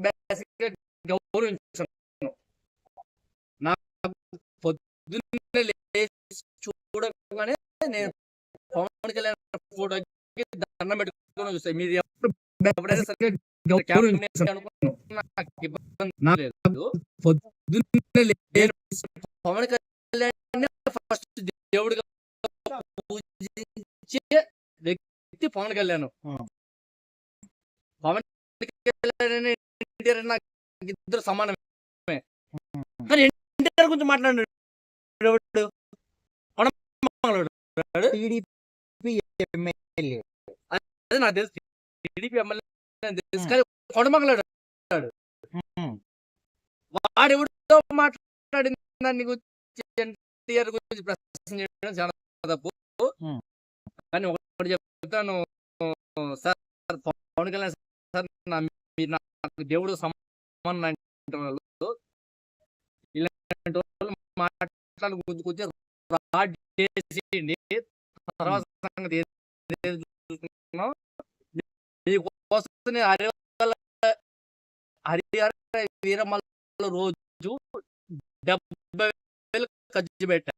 బేసిక్‌గా గౌరవించను. నాకు పొద్దున్నే లేచి చూడగానే నేను పవన్ కళ్యాణ్ ఫోటోకి దండం పెట్టుకొని చూస్తా. మీరు ఎప్పుడు ఎప్పుడైనా సరే. పొద్దున్నే లేచి పవన్ కళ్యాణ్ ఫస్ట్ దేవుడిగా పూజించే వ్యక్తి పవన్ కళ్యాణ్. పవన్ కళ్యాణ్ ఎన్టీఆర్ నాకు ఇద్దరు సమానమే. కానీ ఎన్టీఆర్ గురించి ఎమ్మెల్యే. అదే నాకు తెలుసు. టీడీపీ ఎమ్మెల్యే తెలుసు. కానీ మాట్లాడిన దాన్ని గురించి ఎన్టీఆర్ గురించి ప్రశ్న చేయడం చాలా తప్పు. కానీ ఒకటి చెప్తాను సార్ పవన్ కళ్యాణ్ సార్ నా మీరు నాకు దేవుడు సమానం లాంటి వాళ్ళు. ఇలాంటి వాళ్ళు మాట్లాడి కొంచెం రాడ్ చేసేయండి. తర్వాత సంగతి ఏది మీకోసం నేను హరిహర వీరమల్ల రోజు డెబ్బై వేలు ఖర్చు పెట్టా.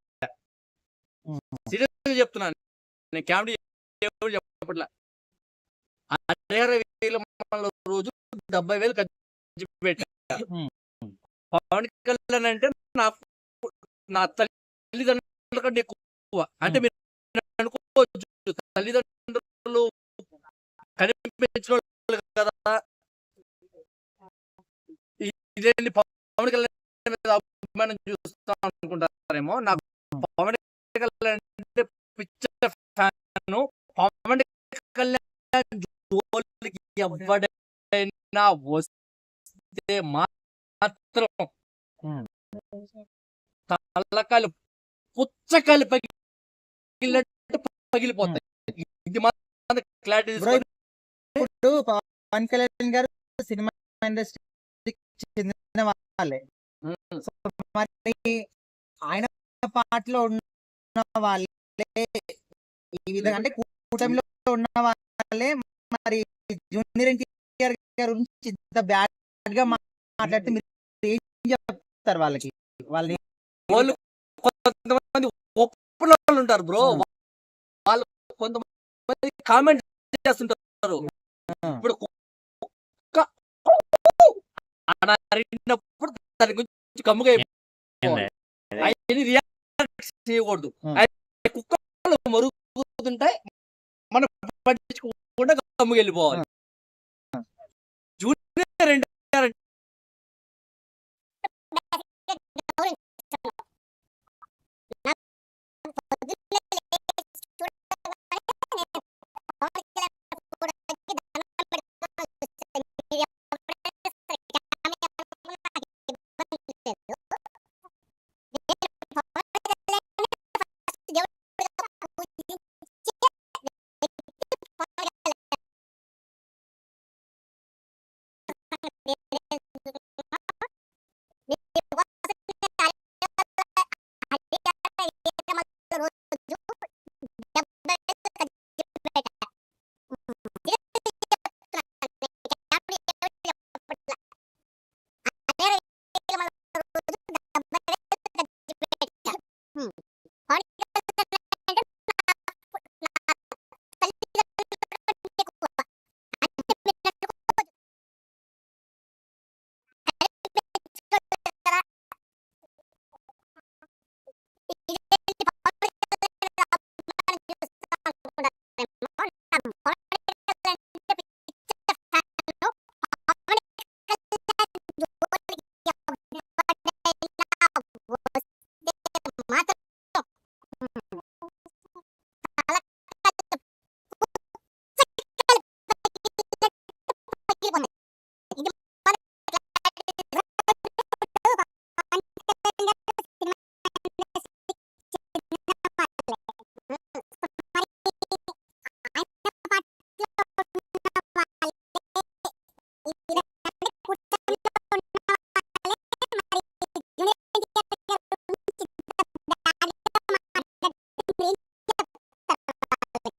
సీరియస్‌గా చెప్తున్నాను. నేను కామెడీ ఎవరు చెప్పట్లా. హరిహర వీరమల్ల రోజు డెబ్బై వేలు ఖర్చు పెట్టా. పవన్ కళ్యాణ్ అంటే నాకు నా తల్లిదండ్రుల కంటే ఎక్కువ. అంటే. మీరు అనుకోవచ్చు తల్లిదండ్రులు కనిపించినోళ్ళు కదా! ఇదేంటి పవన్ కళ్యాణ్ అభిమానం చూస్తా అనుకుంటారేమో. నాకు పవన్ కళ్యాణ్ అంటే పిచ్చ ఫ్యాను. పవన్ కళ్యాణ్ జోలికి ఎవడైనా వస్తే మాత్రం హ్మ్. తలకాయలు పుచ్చకాయలు పగిలినట్టు పగిలిపోతాయి. ఇది మాత్రం క్లారిటీ. ఇప్పుడు పవన్ కళ్యాణ్ గారు సినిమా ఇండస్ట్రీకి చెందిన వాళ్ళే. మరి ఆయన పార్టీలో ఉన్న వాళ్ళే ఈ విధంగా అంటే కూటమిలో ఉన్న వాళ్ళే మరి జూనియర్ గారి గురించి మాట్లాడితే మీరు ఏం చెప్తారు వాళ్ళకి? వాళ్ళని వాళ్ళు కొంతమంది ఒప్పులోళ్ళు ఉంటారు బ్రో. వాళ్ళు కొంతమంది కామెంట్ చేస్తుంటారు. ఇప్పుడు అరిచినప్పుడు దాని గురించి అయిపోవాలి. అయన్ని రియాక్ట్ చేయకూడదు. కుక్కలు మరుగుతుంటాయి. మనం పట్టించుకోకుండా గమ్ముకెళ్ళిపోవాలి. ఆ! జూనియర్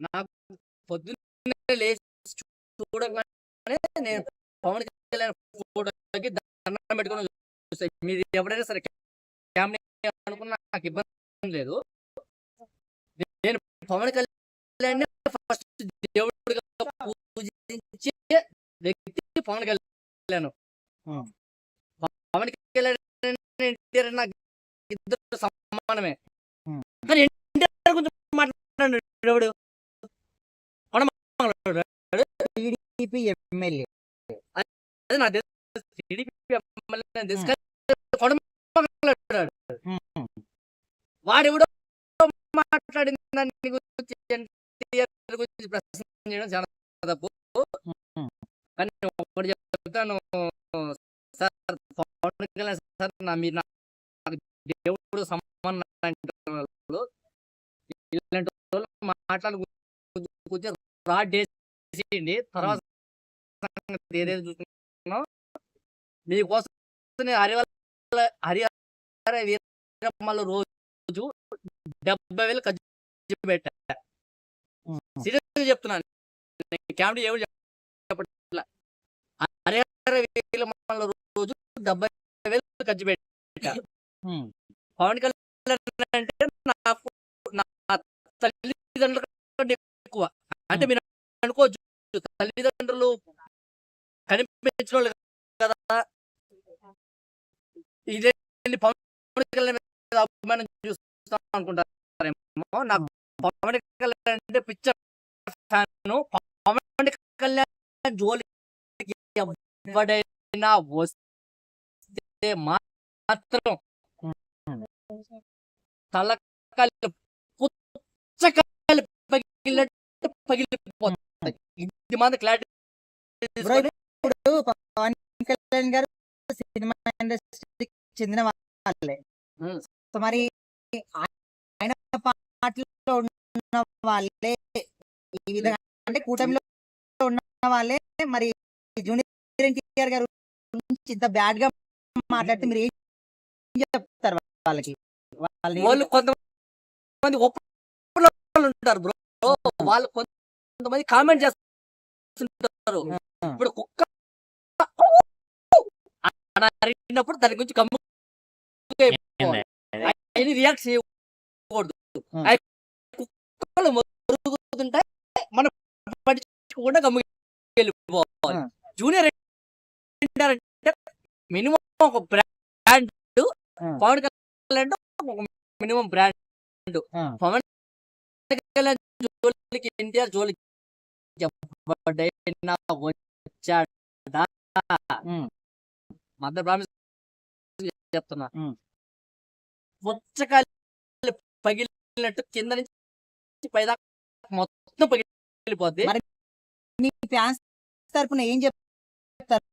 నాకు పొద్దున్నే లేచి చూడగానే నేను పవన్ కళ్యాణ్ ఫోటోకి దండం పెట్టుకొని చూస్తా మీరు ఎవరైనా సరే ఫ్యామిలీ అనుకున్నా నాకు ఇబ్బంది లేదు. నేను పవన్ కళ్యాణ్ ఫస్ట్ దేవుడిగా పూజించే వ్యక్తి పవన్ కళ్యాణ్. పవన్ కళ్యాణ్ ఎన్టీఆర్ నాకు ఇద్దరు సమానమే. కానీ ఎన్టీఆర్ గురించి మాట్లాడాడు ఎవడు? టీడీపీ ఎమ్మెల్యే అదే నాకు తెలుసు. టీడీపీ ఎమ్మెల్యే నాకు తెలుసు. కానీ కొడ మాట్లాడాడు. వాడెవడో మాట్లాడిన దాని గురించి ఎన్టీఆర్ గురించి ప్రశ్న చేయడం చాలా తప్పు. కానీ ఒకటి చెప్తాను. సార్ పవన్ కళ్యాణ్ సార్ నా మీరు నాకు దేవుడు సమానం లాంటి వాళ్ళు. ఇలాంటి వాళ్ళు మాట్లాడి కొంచెం రా చేసేయండి తర్వాత సంగతి ఏదైతే మీకోసం హరివల్ల హరిహర వీరమ్మల రోజు డెబ్బై వేలు ఖర్చు పెట్టా. సీరియస్గా చెప్తున్నాను. కామెడీ ఎవరు చెప్పట్లా. హరిహర వీరమ్మల రోజు డెబ్బై వేలు ఖర్చు పెట్టా. పవన్ కళ్యాణ్ అంటే నాకు నా తల్లిదండ్రుల కంటే ఎక్కువ. అంటే మీరు అనుకోవచ్చు తల్లిదండ్రులు కనిపించిన వాళ్ళు కదా. ఇదే పవన్ కళ్యాణ్ మీద అభిమానం చూస్తాం అనుకుంటారేమో. నాకు పవన్ కళ్యాణ్ అంటే పిక్చర్ ఫ్యాన్. పవన్ కళ్యాణ్ జోలికి ఎవడైనా వస్తే మాత్రం తలకాయలు పుచ్చకాయలు పగిలినట్టు పగిలిపోతాయి. ఇది మాత్రం క్లారిటీ పవన్ కళ్యాణ్ గారు సినిమా ఇండస్ట్రీకి చెందిన వాళ్ళే. సో మరి ఆయన పార్టీలో ఉన్న వాళ్ళే ఈ విధంగా అంటే కూటమిలో ఉన్న వాళ్ళే. మరి జూనియర్ ఎన్టీఆర్ గారు ఇంత బ్యాడ్గా మాట్లాడితే మీరు ఏం చెప్తారు వాళ్ళకి? వాళ్ళు కొంతమంది ఉంటారు బ్రో. వాళ్ళు కొంతమంది కామెంట్ చేస్తుంటారు. ఆ. ఇప్పుడు కుక్క అని అరిగినప్పుడు దాని గురించి కమ్ము అది రియాక్ట్ చేయకూడదు. కుక్కలు మరుగుతుంటాయి మనం పట్టించుకోకుండా కమ్ము వెళ్ళిపోవాలి. జూనియర్ అంటే మినిమం ఒక బ్రాండ్. పవన్ కళ్యాణ్ ఒక మినిమం బ్రాండ్. పవన్ కళ్యాణ్ జోలికి ఎన్టీఆర్ జోలికి వచ్చాడా? మదర్ ప్రామిస్ చెప్తున్నా. పుచ్చకాయలు పగిలినట్టు కింద నుంచి పైదాకా మొత్తం పగిలిపోద్ది. మీ ఫ్యాన్స్ తరపున ఏం చెప్తారు?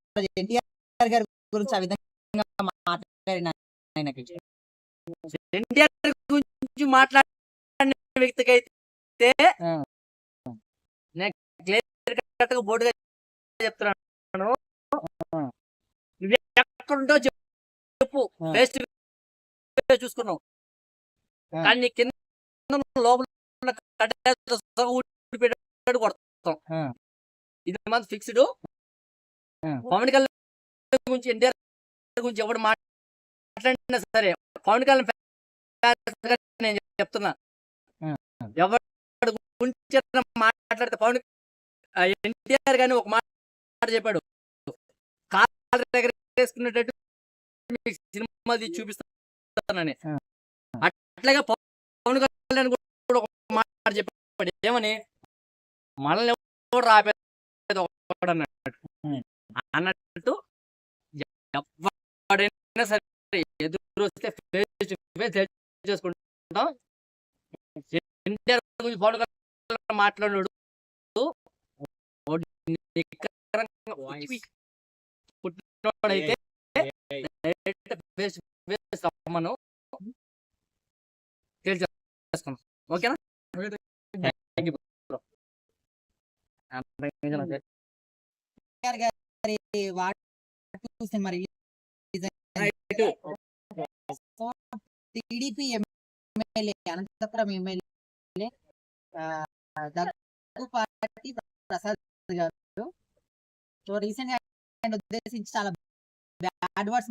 ఎన్టీఆర్ గారి గురించి ఆ విధంగా మాట్లాడిన ఆయనకి ఎన్టీఆర్ గురించి మాట్లాడిన వ్యక్తికి అయితే ఆ. నేను క్లియర్ కట్గా బోర్డుగా చెప్తున్నాను. ఎక్కడుంటో చెప్పు. ఫేస్ చూసుకున్నావు. కానీ కింద లోపల కొడతాం. ఇది మాత్రం ఫిక్స్డ్. పవన్ కళ్యాణ్ గురించి ఎన్టీఆర్ గురించి ఎవడు మాట్లాడినా సరే పవన్ కళ్యాణ్ నేను చెప్తున్నా. ఎవరి గురించి మాట్లాడితే పవన్ ఎన్టీఆర్ గాని ఒక మాట చెప్పాడు కాళ్ళ దగ్గర వేసుకునేటట్టు మీకు సినిమా చూపిస్తానని. అట్లాగే పవన్ కళ్యాణ్ కూడా ఒక మాట చెప్పాడు. ఏమని? మనల్ని ఎవరు రాపేది అన్నట్టు. అన్నట్టు ఎవడైనా సరే ఎదురు వస్తే ఫేస్ చేసుకుంటాం. ఎన్టీఆర్ గురించి పవన్ కళ్యాణ్ మాట్లాడాడు ఓకేనా? TDP MLA Anantapur MLA Daggupati Prasad గారు. సో రీసెంట్గా ఉద్దేశించి చాలా బ్యాడ్ వర్డ్స్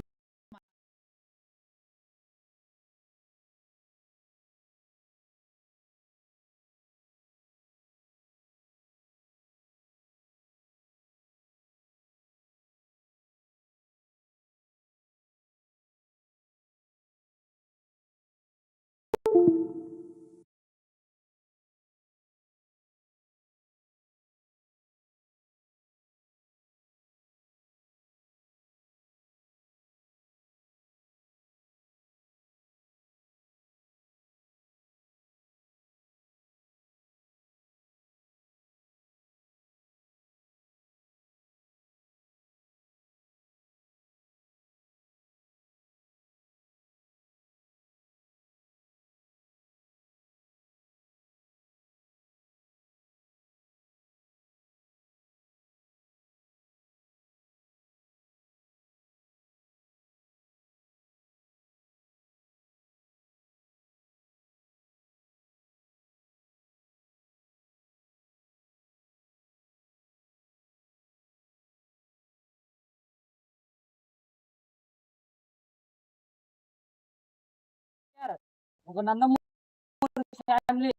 ఒక నందమూరి ఫ్యామిలీ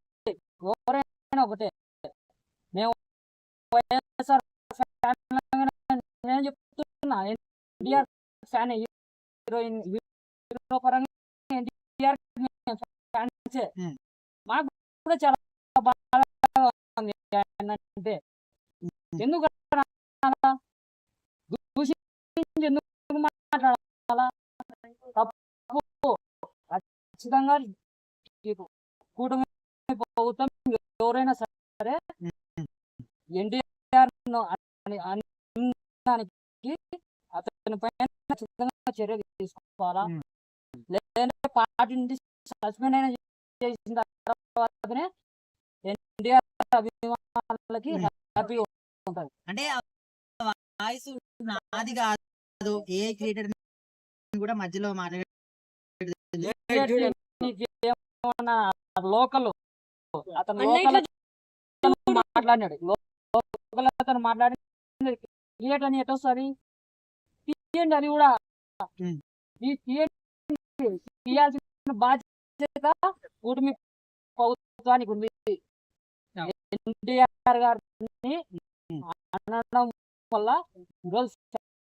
ఎవరైనా ఒకటే. మేము వైఎస్ఆర్ నేను చెప్తున్నా. ఎన్టీఆర్ ఫ్యాన్. హీరోయిన్ హీరో పరంగా ఎన్టీఆర్ ఫ్యాన్సే. మాకు కూడా చాలా బాగా ఉంది అంటే ఎందుకు? దూషించి ఎందుకు మాట్లాడాలా? తప్పు. ఖచ్చితంగా కూటమి ప్రభుత్వం ఎవరైనా సరే. ఎన్టీఆర్ అతని పైన ఖచ్చితంగా చర్య తీసుకోవాలా. లేదంటే పార్టీ నుండి సస్పెండ్ అయిన చేసిన తర్వాతనే ఎన్టీఆర్ అభిమానులకి ఉంటుంది అంటే వాయిస్ నాది కాదు ఏ క్రియేటర్ కూడా మధ్యలో మాట్లాడే ఏమన్నా లోకల్ అతను మాట్లాడినాడు. లోకల్ అతను మాట్లాడి క్రియేట్ అని ఎట్లా వస్తుంది తీయండి అది కూడా. Hmm. ఈ తీయాల్సిన బాధ్యత కూటమి ప్రభుత్వానికి ఉంది. ఎన్టీఆర్ గారిని Hmm. అనడం వల్ల ఈరోజు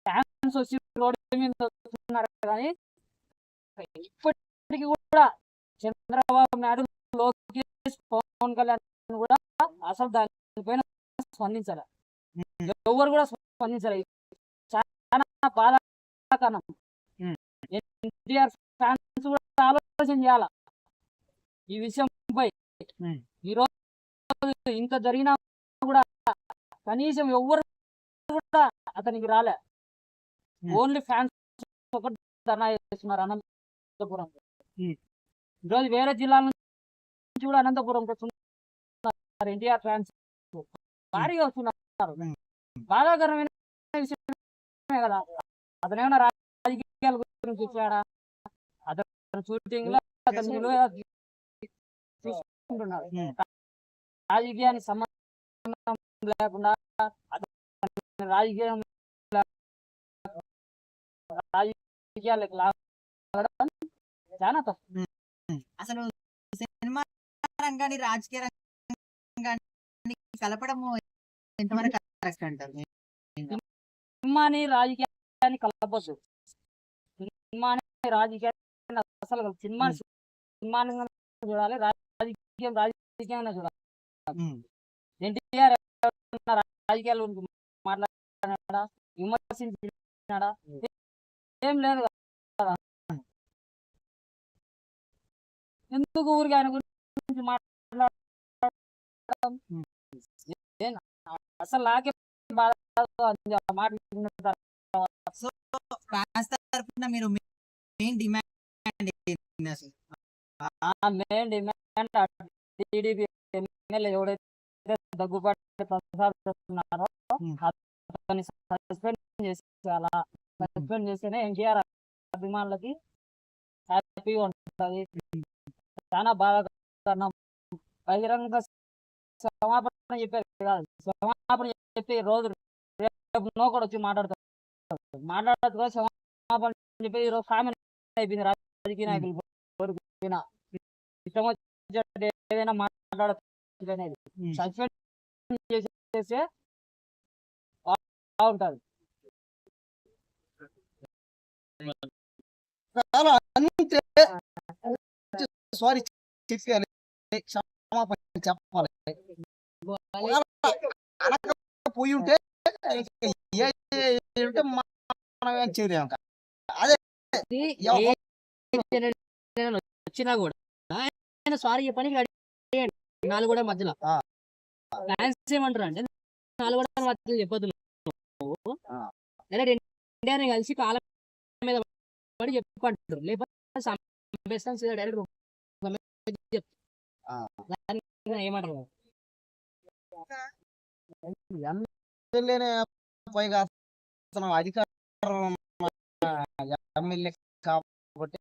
ఫ్యాన్స్ వచ్చి రోడ్డు మీద వస్తున్నారు కానీ ఇప్పటికీ కూడా చంద్రబాబు నాయుడు లోకేష్ పవన్ కళ్యాణ్ కూడా అసలు దానిపైన స్పందించాలి ఎవరు కూడా స్పందించాలి చాలా బాధాకరణం Hmm. ఎన్టీఆర్ ఫ్యాన్స్ కూడా ఆలోచన చేయాల ఈ విషయంపై. ఈరోజు ఇంత జరిగినా కూడా కనీసం ఎవరు కూడా అతనికి రాలే. ఓన్లీ ఫ్యాన్స్ ఒకటి ధర్నా చేస్తున్నారు అనంతపురం. ఈరోజు వేరే జిల్లాల నుంచి కూడా అనంతపురం వస్తున్నారు ఎన్టీఆర్ ఫ్యాన్స్. భారీగా వస్తున్నారు. బాధాకరమైన విషయమే కదా. అతను ఏమైనా రాజకీయాల గురించి చూసాడా అతను షూటింగ్లో Hmm. రాజకీయానికి సంబంధం లేకుండా రాజకీయం రాజకీయాలకు లాగడం చాలా తప్పు. అసలు సినిమా రంగాన్ని రాజకీయ రంగాన్ని కలపడము ఎంతవరకు కరెక్ట్ అంటారు? సినిమాని రాజకీయాన్ని కలపద్దు. సినిమాని రాజకీయాన్ని అసలు సినిమా సినిమాని చూడాలి రాజకీయం రాజకీయంగా చూడాలి. ఎన్టీఆర్ రాజకీయాల గురించి మాట్లాడినాడా? విమర్శించినాడా? ఏం లేదు. ఎందుకు ఊరికి ఆయన గురించి మాట్లాడడం? అసలు నాకే బాధ తరఫున మీరు మెయిన్ డిమాండ్ ఏంటి అసలు? ఆ మెయిన్ డిమాండ్ టీడీపీ ఎమ్మెల్యే ఎవడైతే దగ్గుబాటి. అతన్ని సస్పెండ్ చేసేయాలా? సస్పెండ్ చేస్తేనే ఎన్టీఆర్ అభిమానులకి హ్యాపీగా ఉంటుంది. చాలా బాధాకరణం బహిరంగ క్షమాపణ చెప్పారు కాదు. క్షమాపణ చెప్పి రోజు రేపు నో కూడా వచ్చి మాట్లాడతారు మాట్లాడదు కూడా క్షమాపణ చెప్పి ఈ రోజు కామెంట్ అయిపోయింది. రాజకీయ నాయకులు ఇష్టం వచ్చినట్టు ఏదైనా మాట్లాడచ్చు అనేది. సస్పెండ్ చేసేస్తే బాగుంటుంది. అంటే సారీ చెప్పాలి క్షమాపణ చెప్పాలి అనకపోయి ఉంటే మనం చేయలేము. అదే వచ్చినా కూడా ఆయన సారీ చెప్పని అడిగండి నాలుగు కూడా మధ్యలో. ఫ్యాన్స్ ఏమంటారు అంటే నాలుగు కూడా మధ్యలో. లేదా ఇండియాని కలిసి కాలం మీద పడి చెప్పంటారు లేకపోతే డైరెక్ట్ ఎమ్మెల్యేనే పైగా అధికారం ఎమ్మెల్యే కాబట్టి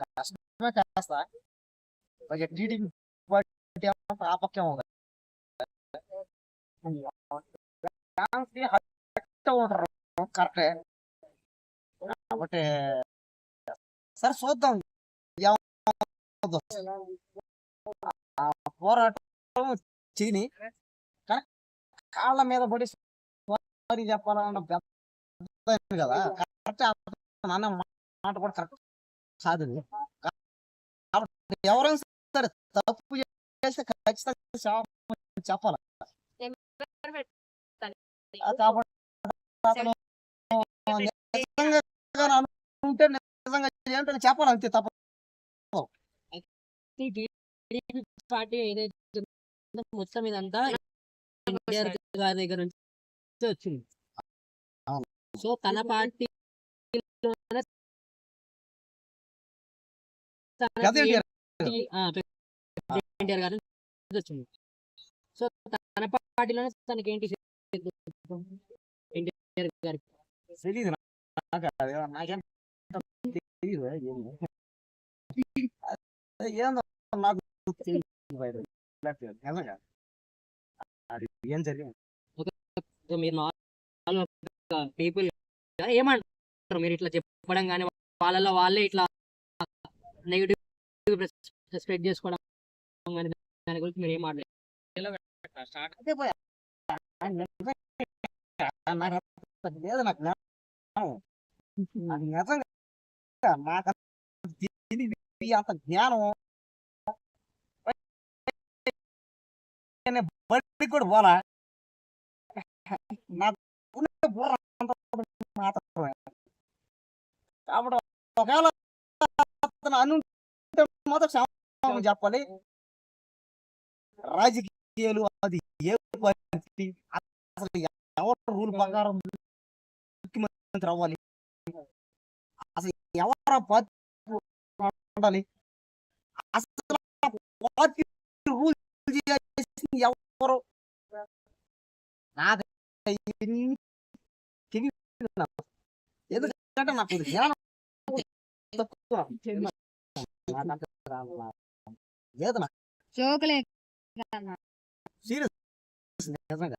కష్టమే కాస్త. పైగా టీడీపీ పార్టీ ఏమో ఆ పక్కే ఉంది ఫ్యాన్స్కి హట్ ఉంటారు కరెక్టే. కాబట్టి సరే చూద్దాం. పోరాటం చీని కాళ్ళ మీద పడి సారీ చెప్పాలన్న పెద్ద కదా. కరెక్ట్ నాన్న మాట కూడా కరెక్ట్ కాదు ఎవరైనా సరే తప్పు చేస్తే ఖచ్చితంగా క్షమాపణ చెప్పాలి. కాబట్టి అతను నిజంగా అనుకుంటే నిజంగా ఏంటని చెప్పాలి అంతే తప్ప టీడీపీ పార్టీ ఏదైతే మొత్తం ఇదంతా గారి దగ్గర నుంచి వచ్చింది. సో తన పార్టీ ఎన్టీఆర్ గారి వచ్చింది. సో తన పార్టీలోనే తనకి ఏంటి ఎన్టీఆర్ గారికి? తెలీదు నాకు అది నాకేం ఏం జరిగింది? మీరు పీపుల్ ఏమంటారు? మీరు ఇట్లా చెప్పడం కానీ వాళ్ళలో వాళ్ళే ఇట్లా నెగిటివ్ స్ప్రెడ్ చేసుకోవడం కానీ దాని గురించి మీరు ఏం మాట్లాడారు నాకు అంత జ్ఞానం. నాకు బడికి కూడా పోలా నాకు బుర్ర మాత్రమే కాబట్టి ఒకవేళ అతను అనుంటే మాత్రం క్షమాపణ చెప్పాలి రాజకీయాలు అది ఏ పార్టీ అసలు ఎవరు రూల్ ప్రకారం ముఖ్యమంత్రి అవ్వాలి అసలు ఎవరు పార్టీ ఉండాలి అసలు రూల్ చేసింది ఎవరు. ఎందుకంటే నాకు జ్ఞానం నాకు జోకులే సీరియస్. నిజంగా.